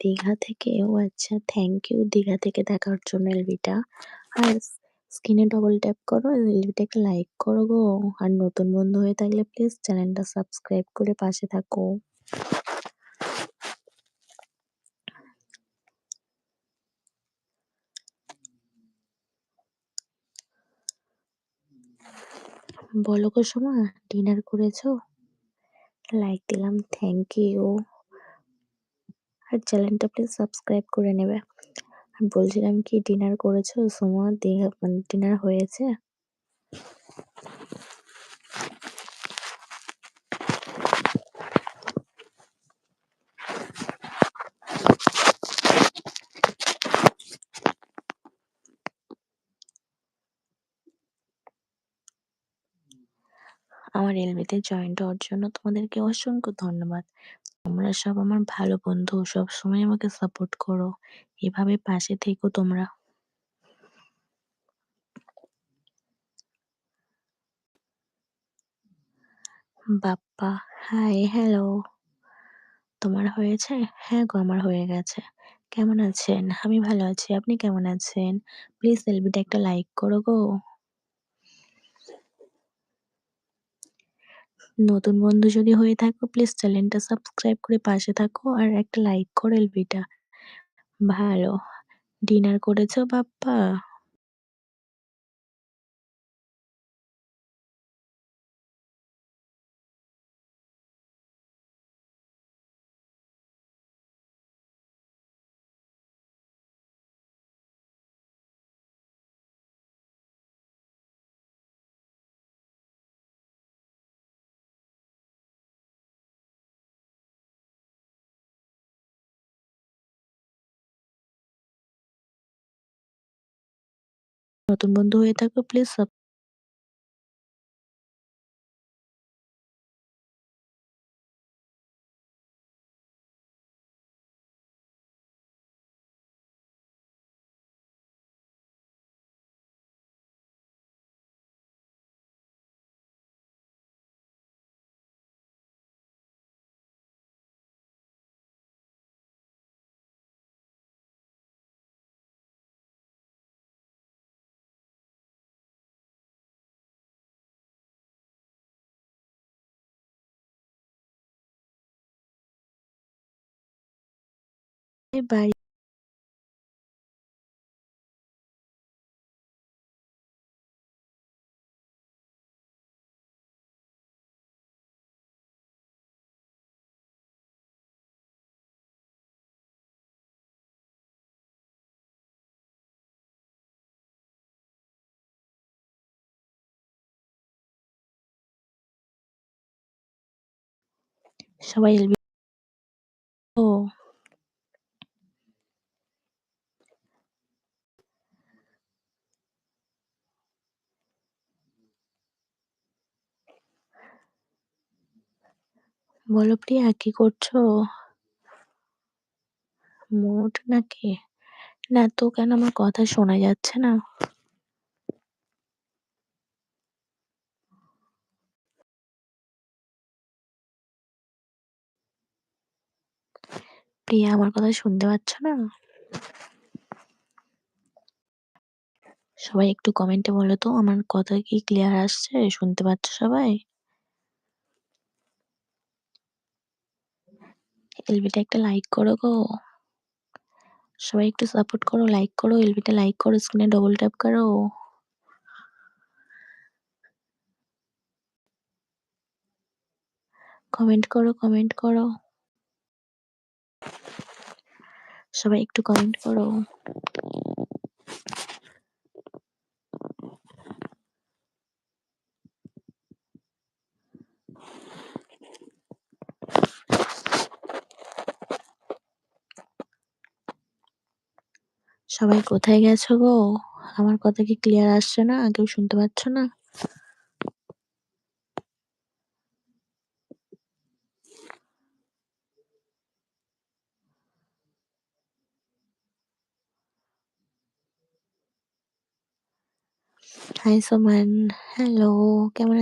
দীঘা থেকে? ও আচ্ছা thank you Digha থেকে দেখার জন্য এলবিটা। আর স্ক্রিনে ডবল ট্যাপ করো, এলবিটাকে লাইক করো গো। আর নতুন বন্ধু হয়ে থাকলে প্লিজ চ্যানেলটা সাবস্ক্রাইব করে পাশে থাকো। বলো গো সোমা ডিনার করেছ? লাইক দিলাম থ্যাংক ইউ। আর চ্যানেলটা প্লিজ সাবস্ক্রাইব করে নেবে। আর বলছিলাম কি ডিনার করেছ সোমা? মানে ডিনার হয়েছে? আমার এলবিতে জয়েন্ট হওয়ার জন্য তোমাদেরকে অসংখ্য ধন্যবাদ। তোমরা সব আমার ভালো বন্ধু সবসময় আমাকে সাপোর্ট করো। এভাবে পাশে থেকো তোমরা। বাপ্পা হাই হ্যালো তোমার হয়েছে? হ্যাঁ গো, আমার হয়ে গেছে। কেমন আছেন? আমি ভালো আছি। আপনি কেমন আছেন? প্লিজ এলবিটা একটা লাইক করো গো। নতুন বন্ধু যদি হয়ে থাকো প্লিজ চ্যানেলটা সাবস্ক্রাইব করে পাশে থাকো আর একটা লাইক করো এলবিটা। ভালো। ডিনার করেছ, বাপ্পা? নতুন বন্ধু হয়ে থাকো প্লিজ সাব বাড়ি সবাই এলবি ও বলো প্রিয়া, কি করছ? মুড নাকি? না, তো কেন আমার কথা শোনা যাচ্ছে না? প্রিয়া, আমার কথা শুনতে পাচ্ছ না? সবাই একটু কমেন্টে বলো তো, আমার কথা কি ক্লিয়ার আসছে? শুনতে পাচ্ছ সবাই? এলবিটা একটা লাইক করো গো। সবাই একটু সাপোর্ট করো, লাইক করো, এলবিটা লাইক করো, স্ক্রিনে ডবল ট্যাপ করো। কমেন্ট করো, কমেন্ট করো। সবাই একটু কমেন্ট করো। সবাই কোথায় গেছো গো? আমার কথা কি ক্লিয়ার আসছে না? কেউ শুনতে পাচ্ছ না? হাই সোমান, হ্যালো কেমন?